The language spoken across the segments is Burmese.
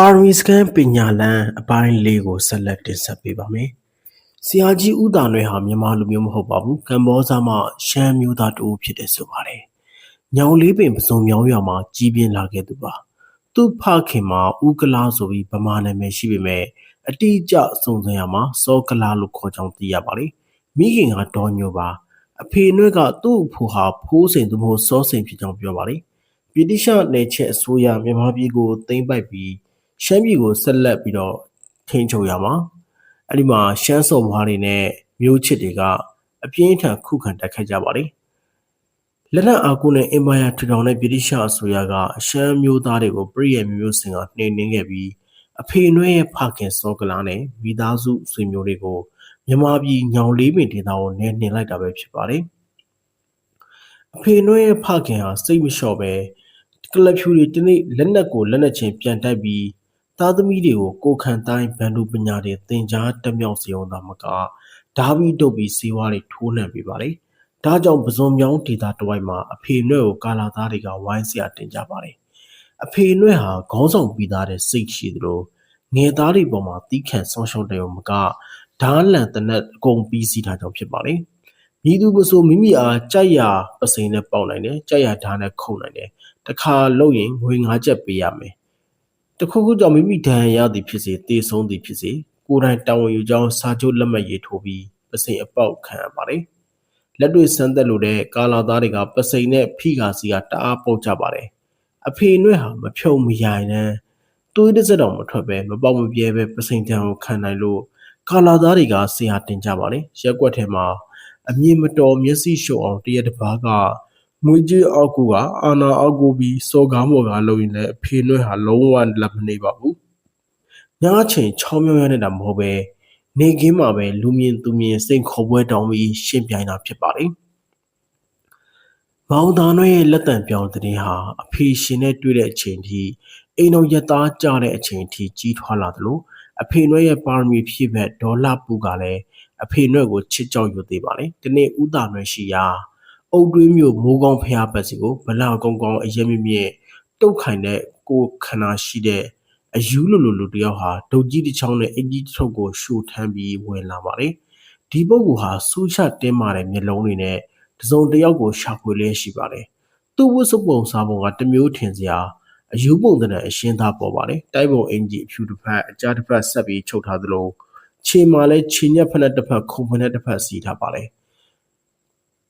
ပါရမီစကန်ပညာလန်းအပိုင်းလေးကိုဆက်လက်တင်ဆက်ပေးပါမယ်။ဆရာကြီးဦးတာနွဲဟာမြန်မာလူမျိုးမဟုတ်ပါဘူး။ကမ္ဘောဇာမှရှမ်းမျိုးသားတူဖြစ်တယ်ဆိုပါတယ်။ညောင်လေးပင်ပစုံမြောင်းရွာမှာကြီးပြင်းလာခဲ့သူပါ။သူ့ဖခင်မှာဦးကလားဆိုပြီးဗမာနာမည်ရှိပေမဲ့အတိအကျစုံစမ်းရမှာစောကလားလို့ခေါ်ကြောင်းသိရပါတယ်။မိခင်ကဒေါ်ညိုပါ။အဖေနွဲကသူ့အဖိုဟာဖိုးစိန်သူမဟုတ်စောစိန်ဖြစ်ကြောင်းပြောပါတယ်။ဗြိတိရှနယ်ချက်အစိုးရမြန်မာပြည်ကိုသိမ်းပိုက်ပြီး ရှမ်းပြည်ကိုဆက်လက်ပြီးတော့ထိန်းချုပ်ရမှာအဲ့ဒီမှာရှမ်းစော်ဘွားတွေနဲ့မျိုးချစ်တွေကအပြင်းထန်ခုခံတိုက်ခိုက်ကြပါတယ်လက်နက်အားကိုနဲ့အင်ပါယာထူထောင်တဲ့ဗြိတိရှအစိုးရကရှမ်းမျိုးသားတွေကိုပြည်ရမျိုးစင်ကနှိမ်နင်းခဲ့ပြီးအဖေနွဲရဲ့ဖခင်စောကလာနဲ့မိသားစုဆွေမျိုးတွေကိုမြန်မာပြည်ညောင်လေးပင်ဒေသကိုနေနှင်လိုက်တာပဲဖြစ်ပါတယ်အဖေနွဲရဲ့ဖခင်ဟာစိတ်မလျှော့ပဲကလပ်ဖြူတွေတနေ့လက်နက်ကိုလက်နက်ချင်းပြန်တိုက်ပြီး သားသမီးတွေကိုကိုယ်ခံတိုင်းဗန္ဓုပညာတွေသင်ကြားတက်မြောက်စေအောင်သာမကဓာပြီးတုပ်ပြီးစေဝါတွေထိုးနှံပေးပါတယ်။ဒါကြောင့်ပဇွန်မြောင်းဒေတာတဝိုက်မှာအဖေနွဲ့ကိုကာလာသားတွေကဝိုင်းစရာတင်ကြပါတယ်။အဖေနွဲ့ဟာခေါင်းဆောင်ပြီးသားတဲ့စိတ်ရှိသလိုငယ်သားတွေပေါ်မှာတီးခန့်ဆုံးရှုံးတယ်မကဓာလန်တနက်အကုန်ပြီးစီးထားကြောင်းဖြစ်ပါတယ်။မိသူမဆိုမိမိအားကြိုက်ရပစိန်နဲ့ပေါက်နိုင်တယ်ကြိုက်ရဓာနဲ့ခုံနိုင်တယ်တခါလို့ရင်ငွေ၅ချက်ပေးရမယ် တခုခုကြောင့်မိမိဒဏ်ရာရသည်ဖြစ်စေတေဆုံးသည်ဖြစ်စေကိုယ်တိုင်တာဝန်ယူကြောင်းစာချုပ်လက်မှတ်ရေးထိုးပြီးပစိန်အပေါက်ခံရပါတယ်လက်တွေ့ဆန်းသက်လို့တဲ့ကာလာသားတွေကပစိန်နဲ့ဖိကာစီကတအားပုတ်ကြပါတယ်အဖေနွဲ့ဟာမဖြုံမရိုင်နဲ့တွေးတစ်စက်တော့မထွက်ပဲမပေါက်မပြဲပဲပစိန်တံကိုခံနိုင်လို့ကာလာသားတွေကဆရာတင်ကြပါတယ်ရက်ွက်ထဲမှာအမြင်မတော်မျက်စိရှုံအောင်တရက်တစ်ပါးက ငွေကြေးအောက်ကိုကအာနာအောက်ကိုပြီးစော်ကားမော်ကားလုပ်ရင်လည်းအဖေနွဲ့ဟာလုံးဝလက်မနေပါဘူး။ညချိန်ချောင်းမြောင်းရနေတာမဟုတ်ပဲနေခင်းမှာပဲလူမြင်သူမြင်စိတ်ခေါ်ပွဲတောင်းပြီးရှင်းပြိုင်တာဖြစ်ပါလေ။မောင်သားနွဲ့ရဲ့လက်တံပြောင်းတဲ့ဟာအဖေရှင်နဲ့တွေ့တဲ့အချိန်ထိအိမ်တော်ရသားကြတဲ့အချိန်ထိကြီးထွားလာသလိုအဖေနွဲ့ရဲ့ပါရမီဖြည့်ဘက်ဒေါ်လာပူကလည်းအဖေနွဲ့ကိုချစ်ကြောက်ယူသေးပါလေ။ဒီနေ့ဥတာနွဲ့ရှိရာ အုတ်တွင်းမြို့မိုးကောင်းဖျားပတ်စီကိုဗလာကုန်းကောင်းအရက်မြင့်မြင့်တုတ်ခိုင်တဲ့ကိုခန္ဓာရှိတဲ့အယူလိုလိုလူတယောက်ဟာဒုတ်ကြီးတစ်ချောင်းနဲ့အကြီးတစ်ထုပ်ကိုရှို့ထမ်းပြီးဝင်လာပါတယ်။ဒီပုဂ္ဂိုလ်ဟာစူးချတင်းမာတဲ့မျက်လုံးတွေနဲ့တစုံတစ်ယောက်ကိုရှာဖွေလျက်ရှိပါတယ်။သူ့ဝတ်စုပ်ပုံစားပုံကတမျိုးထင်စရာအယူပုံတဲ့အရှင်းသားပေါ်ပါတယ်။တိုက်ပုံအင်ကြီးအဖြူတစ်ဖက်အကြားတစ်ဖက်ဆက်ပြီးချုပ်ထားသလိုခြေမှာလည်းခြေညက်ဖက်နဲ့တစ်ဖက်ခုံဖက်နဲ့တစ်ဖက်စီထားပါတယ်။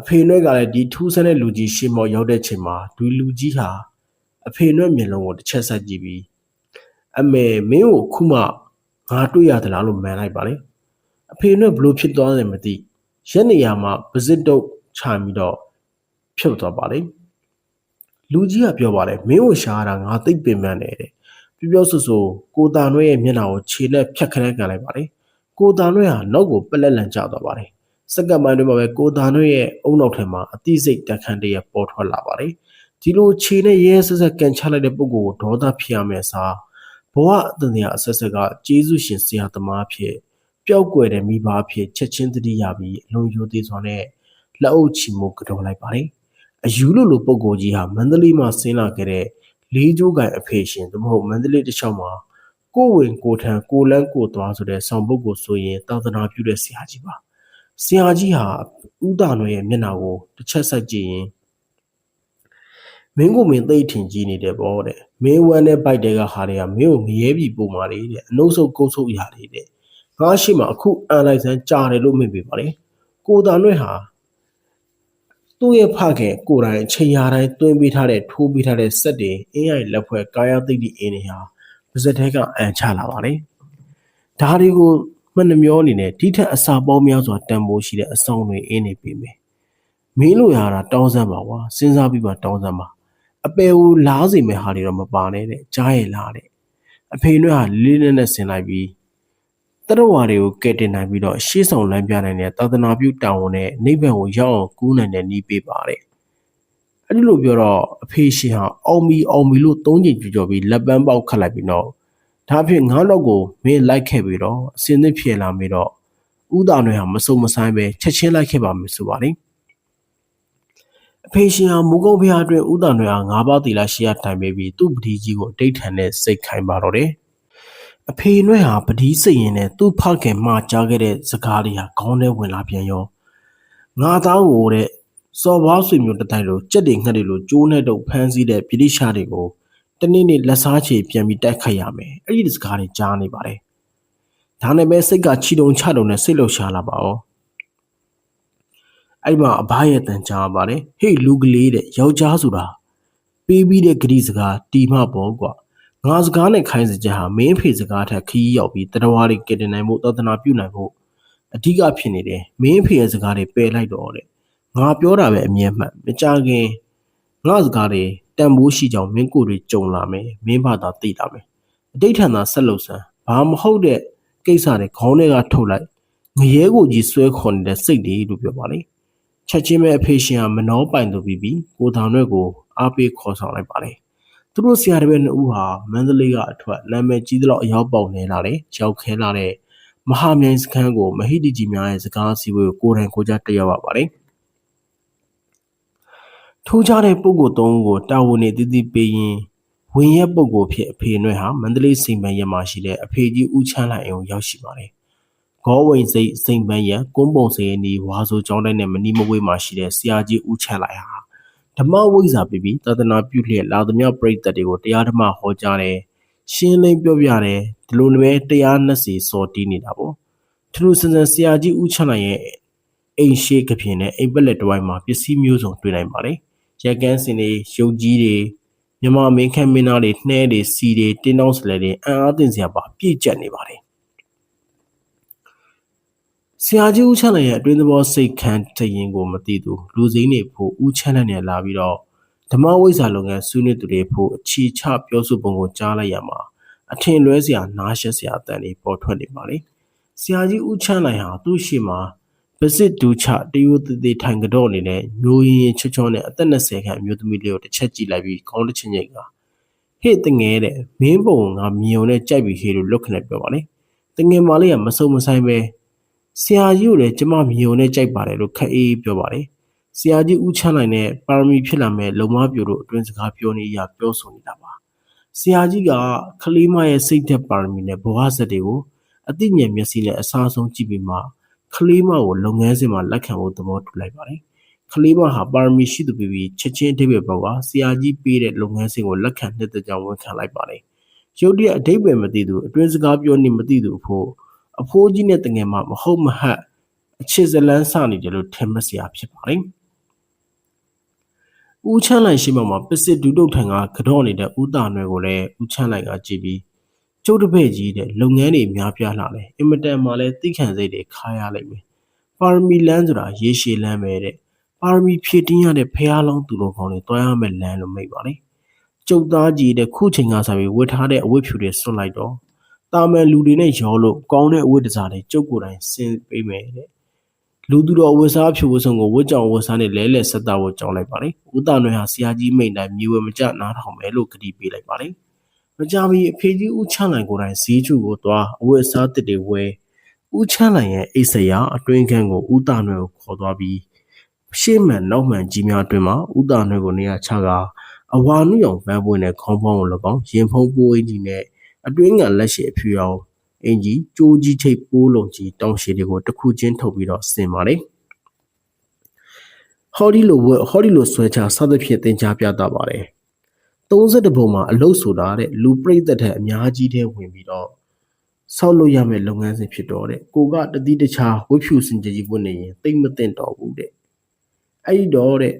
အဖေနွဲ့ကလည်းဒီထူးဆန်းတဲ့လူကြီးရှေ့မော်ရောက်တဲ့ချိန်မှာဒီလူကြီးဟာအဖေနွဲ့မျက်လုံးကိုတစ်ချက်ဆက်ကြည့်ပြီးအမေမင်းကိုခုမှငါတွေ့ရသလားလို့မှန်လိုက်ပါလေအဖေနွဲ့ဘလို့ဖြစ်သွားတယ်မသိရက်နေရမှာပစစ်တုတ်ချပြီးတော့ဖြုတ်သွားပါလေလူကြီးကပြောပါလေမင်းကိုရှားတာငါသိပ်ပင်ပန်းတယ်တဲ့ပြောပြောဆိုဆိုကိုတာနွဲ့ရဲ့မျက်နှာကိုခြေလက်ဖြတ်ခနဲကန်လိုက်ပါလေကိုတာနွဲ့ဟာနောက်ကိုပလက်လန်ကျသွားပါတယ် စက္ကန့်ပိုင်းတွင်မှာပဲကိုသားတို့ရဲ့အုံနောက်ထဲမှာအသိစိတ်တက်ခန့်တရပေါ်ထွက်လာပါတယ်ဒီလိုခြေနဲ့ရဲဆက်ဆက်ကန်ချလိုက်တဲ့ပုဂ္ဂိုလ်ကိုဒေါသဖြစ်ရမယ်စားဘဝအတန်ရာအဆက်ဆက်ကကျေးဇူးရှင်ဆရာသမားဖြစ်ပျောက်ကွယ်တဲ့မိဘဖြစ်ချက်ချင်းတတိယပြီးအလုံးရိုးသေးစွာနဲ့လက်အုပ်ချီမှုကြော်လိုက်ပါတယ်အယူလိုလိုပုဂ္ဂိုလ်ကြီးဟာမန္တလေးမှာဆင်းလာခဲ့တဲ့လေးကျိုးကန်အဖေရှင်သို့မဟုတ်မန္တလေးတစ်ချောင်းမှာကိုဝင်ကိုထံကိုလန်းကိုသွားဆိုတဲ့ဆောင်ပုဂ္ဂိုလ်ဆိုရင်သာသနာပြုတဲ့ဆရာကြီးပါ ဆရာကြီးဟာဦးတာနွယ်ရဲ့မျက်နှာကိုတစ်ချက်ဆက်ကြည့်ရင်မင်းကိုမင်းသိထင်ကြီးနေတယ်ပေါ့တဲ့မင်းဝမ်းနဲ့ဘိုက်တဲ့ကဟာတွေကမင်းကိုငရဲပြီပုံမာလေးတဲ့အနှုတ်ဆုပ်ကုတ်ဆုပ်ရာလေးတဲ့ငါရှိမှအခုအန်လိုက်စမ်းကြားတယ်လို့မြင်ပြပါလေကိုတာနွယ်ဟာသူ့ရဲ့ဖခင်ကိုယ်တိုင်ချိန်ရာတိုင်းတွင်းပေးထားတဲ့ထိုးပေးထားတဲ့စက်တွေအင်းရိုင်လက်ဖွဲ့ကာယသိတိအင်းတွေဟာပါစက်ထဲကအန်ချလာပါလေဒါတွေကို မှနှမျောအနေနဲ့ဒီထက်အစာပေါင်းများစွာတန်ဖိုးရှိတဲ့အဆောင်တွေအင်းနေပြီမယ်မင်းလိုရတာတောင်းစမ်းပါကွာစဉ်းစားပြီးပါတောင်းစမ်းပါအပယ်ကိုလားစီမဲ့ဟာတွေတော့မပါနဲ့တဲ့ကြားရလားတဲ့အဖေတို့ဟာလေးနဲ့နဲ့ဆင်လိုက်ပြီးတရဝါတွေကိုကဲတင်နိုင်ပြီးတော့ရှေ့ဆောင်လမ်းပြနိုင်တဲ့သာသနာပြုတာဝန်နဲ့နိဗ္ဗာန်ကိုရောက်အောင်ကူးနိုင်တဲ့နည်းပေးပါတဲ့အဲ့ဒီလိုပြောတော့အဖေရှင်ဟာအောင်မီအောင်မီလို့သုံးချိန်ကြွကြော်ပြီးလက်ပန်းပေါက်ခတ်လိုက်ပြီးတော့ ဒါဖြင့်ငါတော့ကိုမင်းလိုက်ခဲ့ပြီးတော့အစင်းသစ်ဖြစ်လာပြီးတော့ဥဒါနွယ်ဟာမစုံမဆိုင်ပဲချက်ချင်းလိုက်ခဲ့ပါမယ်ဆိုပါလိမ့်အဖေရှင်ဟာမူကုန်းဖျားအတွင်းဥဒါနွယ်ဟာငါးပါးတီလာရှိရတိုင်ပေးပြီးသူ့ပတိကြီးကိုအတိတ်ထန်နဲ့စိတ်ခိုင်ပါတော့တယ်အဖေနွဲ့ဟာပတိစိတ်ရင်နဲ့သူ့ဖခင်မှာကြားခဲ့တဲ့စကားတွေဟာခေါင်းထဲဝင်လာပြန်ရောငါသားကိုတဲ့စော်ဘွားဆွေမျိုးတစ်တိုင်းလိုကြက်တွေငှက်တွေလိုကျိုးနဲ့တော့ဖမ်းဆီးတဲ့ပြိတိရှာတွေကို တနေ့နေ့လက်စားချေပြန်ပြီးတိုက်ခိုက်ရမယ်အဲ့ဒီစကားတွေကြားနေပါတယ်ဒါနဲ့ပဲစိတ်ကချီတုံချတုံနဲ့စိတ်လှုပ်ရှားလာပါဩအဲ့မှာအဘရဲ့တန်ကြားပါတယ်ဟေ့လူကလေးတဲ့ယောက်ျားဆိုတာပေးပြီးတဲ့ဂတိစကားတီမပေါ့ကွာငါစကားနဲ့ခိုင်းစကြဟာမင်းဖေစကားထက်ခီးရောက်ပြီးတရဝါတွေကတင်နိုင်ဖို့သဒနာပြုနိုင်ဖို့အဓိကဖြစ်နေတယ်မင်းဖေရဲ့စကားတွေပယ်လိုက်တော့တဲ့ငါပြောတာပဲအမြဲမှတ်မကြခင်ငါစကားတွေ တန်ဖိုးရှိကြောင်မင်းကိုတွေကြုံလာမယ်မင်းဘာသာသိလာမယ်အတိတ်ထန်သာဆက်လုပ်စမ်းဘာမဟုတ်တဲ့ကိစ္စတွေခေါင်းထဲကထုတ်လိုက်ငရဲကိုကြီးဆွဲခေါ်နေတဲ့စိတ်တွေလို့ပြောပါလေချက်ချင်းပဲအဖေရှင်ကမနှောပိုင်သူပြီးပြီးကိုတောင်ရွက်ကိုအားပေးခေါ်ဆောင်လိုက်ပါလေသူတို့ဆရာတပည့်နှစ်ဦးဟာမန္တလေးကအထွတ်နာမည်ကြီးသလောက်အရောက်ပေါက်နေလာတယ်ရောက်ခဲလာတဲ့မဟာမြိုင်စခန်းကိုမဟိတကြီးများရဲ့စကားအစည်းအဝေးကိုကိုယ်တိုင်ကိုကြတက်ရောက်ပါပါတယ် ထိုးကြတဲ့ပုံကိုသုံးကိုတာဝန်နေတည်တည်ပေးရင်ဝင်ရက်ပုံကိုဖြစ်အဖေနွဲဟာမန္တလေးစိန်ပန်းရက်မှာရှိတဲ့အဖေကြီးဦးချမ်းလိုက်အောင်ရောက်ရှိပါတယ်။ဂေါဝိန်စိတ်စိန်ပန်းရက်ကုန်းပုံစင်နီဝါဆိုကျောင်းတိုင်းနဲ့မနီမဝေးမှာရှိတဲ့ဆရာကြီးဦးချမ်းလိုက်ဟာဓမ္မဝိဇ္ဇာပြီးပြီးသာသနာပြုလျက်လာသမျှပရိသတ်တွေကိုတရားဓမ္မဟောကြားတယ်။ရှင်းလင်းပြောပြတယ်ဒီလိုလည်းတရားနဲ့စီစော်တီးနေတာပေါ့။ထူးထူးဆန်းဆန်းဆရာကြီးဦးချမ်းလိုက်ရဲ့အိမ်ရှိကပြင်နဲ့အိမ်ပက်လက်တဝိုင်းမှာပစ္စည်းမျိုးစုံတွေ့နိုင်ပါတယ်။ ရက်ကန်းစင်တွေရုပ်ကြီးတွေမြမမင်းခမ်းမင်းသားတွေနှဲတွေစီတွေတင်းတောင်းစလဲတွေအံ့အားသင့်စရာပါပြည့်ကျက်နေပါတယ်ဆရာကြီးဦးချမ်းလည်းရဲ့အတွင်းသဘောစိတ်ခံတရင်ကိုမသိသူလူစိမ်းတွေဖို့ဦးချမ်းလည်းနဲ့လာပြီးတော့ဓမ္မဝိဇ္ဇာလုပ်ငန်းဆွေးနွေးသူတွေဖို့အခြေချပြောဆိုပုံကိုကြားလိုက်ရမှာအထင်လွဲစရာနားရှက်စရာအတန်တွေပေါ်ထွက်နေပါလေဆရာကြီးဦးချမ်းလိုက်ဟာသူ့ရှိမှာ ပစစ်ဒူချတယိုတသေးထိုင်ကြော့နေတဲ့မျိုးရင်းချွချောနဲ့အသက်20ခန့်အမျိုးသမီးလေးကိုတစ်ချက်ကြည့်လိုက်ပြီးခေါင်းတစ်ချင်းချင်းကဟေ့တငယ်တဲ့မင်းပုံငါမြုံနဲ့ကြိုက်ပြီးဟေလို့လွတ်ခနဲ့ပြောပါလေတငယ်မလေးကမစုံမဆိုင်ပဲဆရာကြီးကိုလည်းကျမမြုံနဲ့ကြိုက်ပါတယ်လို့ခက်အေးပြောပါတယ်ဆရာကြီးဦးချမ်းနိုင်တဲ့ပါရမီဖြစ်လာမဲ့လုံမပြိုတို့အတွင်းစကားပြောနေရပြောဆိုနေတာပါဆရာကြီးကခလေးမရဲ့စိတ်သက်ပါရမီနဲ့ဘဝဇက်တွေကိုအသိဉာဏ်မျက်စိနဲ့အစားဆုံးကြည့်ပြီးမှ ကလေးမကိုလုပ်ငန်းစဉ်မှာလက်ခံဖို့သဘောတူလိုက်ပါတယ်။ကလေးမဟာပါရမီရှိသူပြီးပြီးချက်ချင်းအဓိပ္ပာယ်ပေါ်ကဆရာကြီးပေးတဲ့လုပ်ငန်းစဉ်ကိုလက်ခံနှစ်သက်ကြောင်းဝန်ခံလိုက်ပါတယ်။ရုတ်တရက်အဓိပ္ပာယ်မသိသူအတွင်းစကားပြောနေမသိသူအဖို့အဖိုးကြီးနဲ့တငယ်မမဟုတ်မဟတ်အချစ်ဇလန်းစနေတယ်လို့ထင်မှတ်စရာဖြစ်ပါတယ်။ဦးချမ်းလိုက်ရှိမှမှာပစစ်ဒူတုတ်ထံကကြော့နေတဲ့ဦးတာနွယ်ကိုလည်းဦးချမ်းလိုက်ကကြည့်ပြီး ကျုပ်တပည့်ကြီးတဲ့လုပ်ငန်းတွေများပြားလာတယ်အင်မတန်မှလည်းသိခံစိတ်တွေခါရလိုက်မယ်ပါရမီလမ်းဆိုတာရေရှည်လမ်းပဲတဲ့ပါရမီဖြည့်တင်းရတဲ့ဖះလောင်းသူတော်ကောင်းတွေတွားရမယ်လမ်းလို့မိတ်ပါလေကျုပ်သားကြီးတဲ့ခုချိန်ကစားပြီးဝတ်ထားတဲ့အဝတ်ဖြူတွေဆွတ်လိုက်တော့တာမန်လူတွေနဲ့ရောလို့ကောင်းတဲ့အဝတ်တစားတွေကျုပ်ကိုယ်တိုင်ဆင်းပေးမယ်တဲ့လူသူတော်ဝတ်စားဖြူဝတ်စုံကိုဝတ်ကြောင်ဝတ်စားနဲ့လဲလဲဆက်တာကိုကြောင်းလိုက်ပါလေဦးတာနွယ်ဟာဆရာကြီးမိန်တိုင်းမြေဝဲမကြနားထောင်မယ်လို့ကတိပေးလိုက်ပါလေ မကြမီအဖေကြီးဦးချမ်းနိုင်ကိုယ်တိုင်ဈေးကျူကိုသွားအဝတ်အစားတစ်တွေဝဲဦးချမ်းနိုင်ရဲ့အိတ်ဆရာအတွင်းခန်းကိုဦးတာနွယ်ကိုခေါ်သွားပြီးရှေ့မှန်နောက်မှန်ကြီးများအတွင်းမှာဦးတာနွယ်ကိုနေရာချကအဝါနုရောင်ပန်းပွင့်တဲ့ခေါင်းပေါင်းကို၎င်းရင်ဖုံးပိုးအင်းကြီးနဲ့အတွင်းကလက်ရှိအဖြူရောင်အင်ကြီးကြိုးကြီးချိတ်ပိုးလုံးကြီးတောင်ရှည်တွေကိုတစ်ခုချင်းထုတ်ပြီးတော့ဆင်ပါတယ်ဟော်ဒီလိုဝက်ဟော်ဒီလိုဆွဲချစသဖြင့်သင်ကြားပြသပါတယ် 32ပုံမှာအလုတ်ဆိုတာတဲ့လူပြိသက်တဲ့အများကြီးတဲ့ဝင်ပြီးတော့ဆောက်လို့ရမယ့်လုပ်ငန်းစဉ်ဖြစ်တော့တဲ့ကိုကတတိတခြားဝတ်ဖြူစင်ကြီးဝတ်နေရင်တိတ်မသိမ့်တော့ဘူးတဲ့အဲ့ဒီတော့တဲ့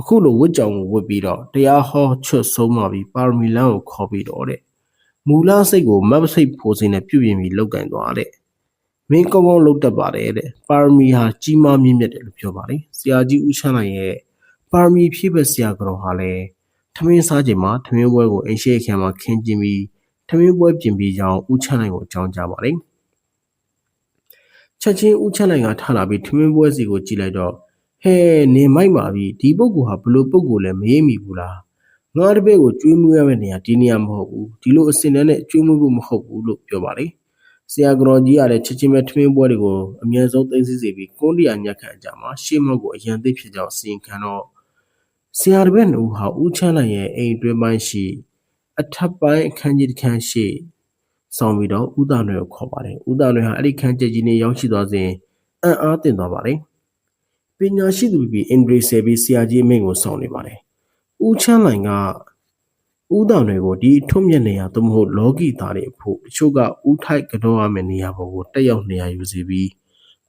အခုလိုဝတ်ကြောင်ကိုဝတ်ပြီးတော့တရားဟောချွတ်ဆုံးမှပြီးပါရမီလန်းကိုခေါ်ပြီးတော့တဲ့မူလစိတ်ကိုမတ်စိတ်ဖိုးစင်းနဲ့ပြုပြင်ပြီးလောက်ကင်သွားတဲ့မင်းကောင်းကောင်းလုပ်တတ်ပါတယ်တဲ့ပါရမီဟာကြီးမားမြင့်မြတ်တယ်လို့ပြောပါတယ်ဆရာကြီးဦးချမ်းနိုင်ရဲ့ပါရမီဖြည့်ဘက်ဆရာကတော့ဟာလည်း ထမင်းစားချိန်မှာထမင်းပွဲကိုအိမ်ရှိအခန်းမှာခင်းကျင်းပြီးထမင်းပွဲပြင်ပြီးကြောင်းဦးချမ်းနိုင်ကိုအကြောင်းကြားပါတယ်ချက်ချင်းဦးချမ်းနိုင်ကထလာပြီးထမင်းပွဲစီကိုကြည့်လိုက်တော့ဟဲနေမိုက်ပါပြီဒီပုဂ္ဂိုလ်ဟာဘလို့ပုဂ္ဂိုလ်လဲမအေးမိဘူးလားငါတပည့်ကိုကျွေးမွေးရမယ့်နေရာဒီနေရာမဟုတ်ဘူးဒီလိုအစင်နဲ့ကျွေးမွေးဖို့မဟုတ်ဘူးလို့ပြောပါတယ်ဆရာကတော်ကြီးကလည်းချက်ချင်းပဲထမင်းပွဲတွေကိုအမြဲဆုံးသိသိစေပြီးကုန်းတရာညက်ခံကြမှာရှေ့မောက်ကိုအရန်သိဖြစ်ကြောင်းအစီရင်ခံတော့ ဆရာတပည့်နှုတ်ဟာဦးချမ်းလိုက်ရဲ့အိမ်တွင်းပိုင်းရှိ အထက်ပိုင်းအခန်းကြီးတစ်ခန်းရှိဆောင်ပြီးတော့ဦးသားနွယ်ကိုခေါ်ပါတယ်ဦးသားနွယ်ဟာအဲ့ဒီခန်းကျက်ကြီးနဲ့ရောက်ရှိသွားစဉ်အံ့အားသင့်သွားပါတယ်ပညာရှိသူပြီးအင်ဒရီဆယ်ပြီးဆရာကြီးအမိန့်ကိုဆောင်နေပါတယ်ဦးချမ်းလိုင်ကဦးသားနွယ်ကိုဒီထွတ်မြတ်နေရာသို့မဟုတ်လောကီသားတွေဖို့တချို့ကဦးထိုက်ကတော့ရမယ့်နေရာပေါ်ကိုတက်ရောက်နေရာယူစီပြီး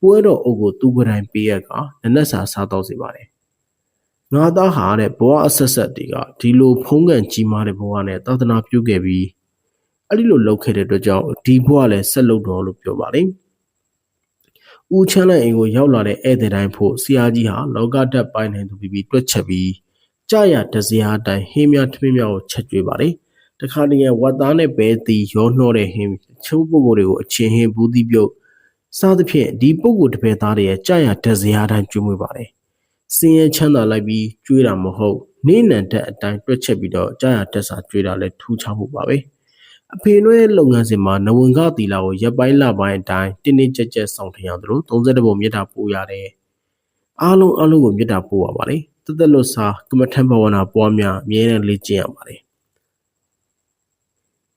ပွဲတော်အုပ်ကိုသူ့ကိုယ်တိုင်ပေးရကနနက်စာစားတော့စေပါတယ် ငါသားဟာတဲ့ဘဝအဆက်ဆက်တွေကဒီလိုဖုံးကန်ကြီးမားတဲ့ဘဝနဲ့သာသနာပြုခဲ့ပြီးအဲ့ဒီလိုလုပ်ခဲ့တဲ့အတွက်ကြောင့်ဒီဘဝလည်းဆက်လုပ်တော်လို့ပြောပါတယ်။ဦးချမ်းတဲ့အိမ်ကိုရောက်လာတဲ့ဧည့်သည်တိုင်းဖို့ဆရာကြီးဟာလောကဓာတ်ပိုင်းနိုင်သူပြီးပြီးတွက်ချက်ပြီးကြာရတစရာအတိုင်းဟင်းများထမင်းများကိုချက်ကြွေးပါတယ်။တခါတည်းဝတ်သားနဲ့ပဲတီရောနှောတဲ့ဟင်းချိုးပုဂ္ဂိုလ်တွေကိုအချင်းဟင်းဘူးသီးပြုတ်စားသဖြင့်ဒီပုဂ္ဂိုလ်တစ်ပည့်သားတွေရဲ့ကြာရတစရာအတိုင်းကျွေးမွေးပါတယ်။ စင်ရဲချမ်းသာလိုက်ပြီးကျွေးတာမဟုတ်နေနံတဲ့အတိုင်းတွက်ချက်ပြီးတော့ကြာရတက်စာကျွေးတာလည်းထူးခြားမှုပါပဲ။အဖေနွဲလုပ်ငန်းစဉ်မှာနဝင်ကတီလာကိုရပ်ပိုင်းလပိုင်းအတိုင်းတင်းတင်းကြပ်ကြပ်ဆောင်ထင်ရတယ်လို့32ပုံမြတ်တာပို့ရတယ်။အားလုံးအားလုံးကိုမြတ်တာပို့ရပါတယ်။တသက်လို့စာကမ္မထံဘဝနာပွားများအမြဲတမ်းလေ့ကျင့်ရပါတယ်။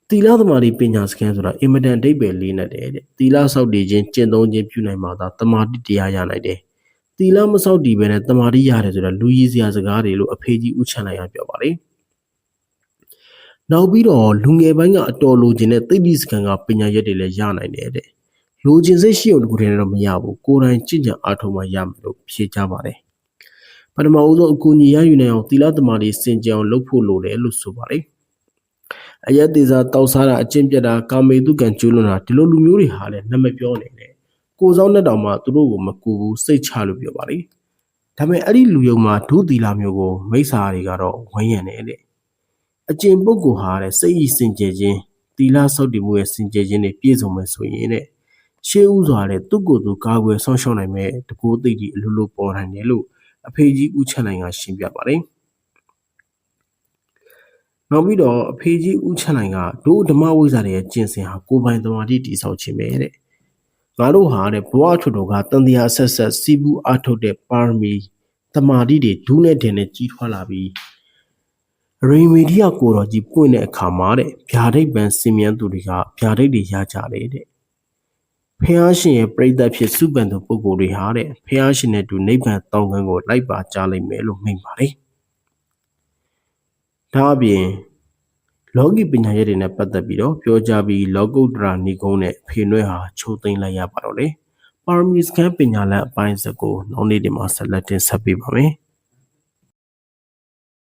တီလာသမารီပညာစခန်းဆိုတာအင်မတန်အဓိပ္ပာယ်လေးနဲ့တဲ့။တီလာဆောက်တည်ခြင်းကျင့်သုံးခြင်းပြုနိုင်မှသာတမာတိတရားရနိုင်တယ်။ တီလာမဆောက်တည်ဘဲနဲ့တမာတိရတယ်ဆိုတာလူကြီးစရာစကားတွေလို့အဖေကြီးဥချန်လိုက်ရပြောပါတယ်။နောက်ပြီးတော့လူငယ်ပိုင်းကအတော်လိုချင်တဲ့သိပ္ပိစကံကပညာရက်တွေလည်းရနိုင်တယ်တဲ့။လိုချင်စိတ်ရှိုံတခုတည်းတော့မရဘူး။ကိုယ်တိုင်ကြင်ကြံအားထုတ်မှရမယ်လို့ဖြေကြပါတယ်။ပထမဦးဆုံးအကူအညီရယူနိုင်အောင်သီလသမารီစင်ကြံအောင်လုပ်ဖို့လိုတယ်လို့ဆိုပါတယ်။အယက်သေးစားတောက်စားတာအကျင့်ပြတ်တာကာမေတုကံကျူးလွန်တာဒီလိုလူမျိုးတွေဟာလည်းနမပြောနေတယ်။ ကိုယ်ဆောင်နဲ့တောင်မှသူတို့ကိုမကူဘူးစိတ်ချလို့ပြောပါလေ။ဒါပေမဲ့အဲ့ဒီလူယုံမှာဒုသီလာမျိုးကိုမိစ္ဆာတွေကတော့ဝန်းရံနေတယ်။အကျင့်ပုဂ္ဂိုလ်ဟာတဲ့စိတ်ဤစင်ကြယ်ခြင်းသီလစောင့်တည်မှုရဲ့စင်ကြယ်ခြင်းတွေပြည့်စုံမယ်ဆိုရင်တဲ့ရှေးဥစွာတဲ့သူ့ကိုယ်သူကာကွယ်ဆောင်ရှောက်နိုင်မဲ့တကူသိတိအလိုလိုပေါ်နိုင်တယ်လို့အဖေကြီးဦးချန်နိုင်ကရှင်းပြပါတယ်။နောက်ပြီးတော့အဖေကြီးဦးချန်နိုင်ကဒို့ဓမ္မဝိဇ္ဇာတွေရဲ့ကျင့်စဉ်ဟာကိုယ်ပိုင်သမာဓိတည်ဆောက်ခြင်းပဲတဲ့ ငါတို့ဟာတဲ့ဘဝထွတ်တော်ကတန်တရားဆက်ဆက်စီးပူးအားထုတ်တဲ့ပါရမီတမာတိတွေဒူးနဲ့တင်နဲ့ကြီးထွားလာပြီးရေမီဒီယာကိုတော်ကြီးပွင့်တဲ့အခါမှာတဲ့ဗျာဒိတ်ပန်စင်မြန်းသူတွေကဗျာဒိတ်တွေရကြတယ်တဲ့ဖះရှင်ရဲ့ပြိဿဖြစ်စုပန်သူပုဂ္ဂိုလ်တွေဟာတဲ့ဖះရှင်နဲ့တူနိဗ္ဗာန်တောင်းကန်းကိုလိုက်ပါကြလိမ့်မယ်လို့မိန့်ပါတယ်ဒါအပြင် လောကီပညာရက်တွေနဲ့ပတ်သက်ပြီးတော့ပြောကြပြီးလောကုတ္တရာဏီကုန်းနဲ့ဖေနွဲဟာချိုးသိမ်းလိုက်ရပါတော့လေပါရမီစကန်ပညာလန်အပိုင်းစကိုနောက်နေ့ဒီမှာဆက်လက်တင်ဆက်ပေးပါမယ်။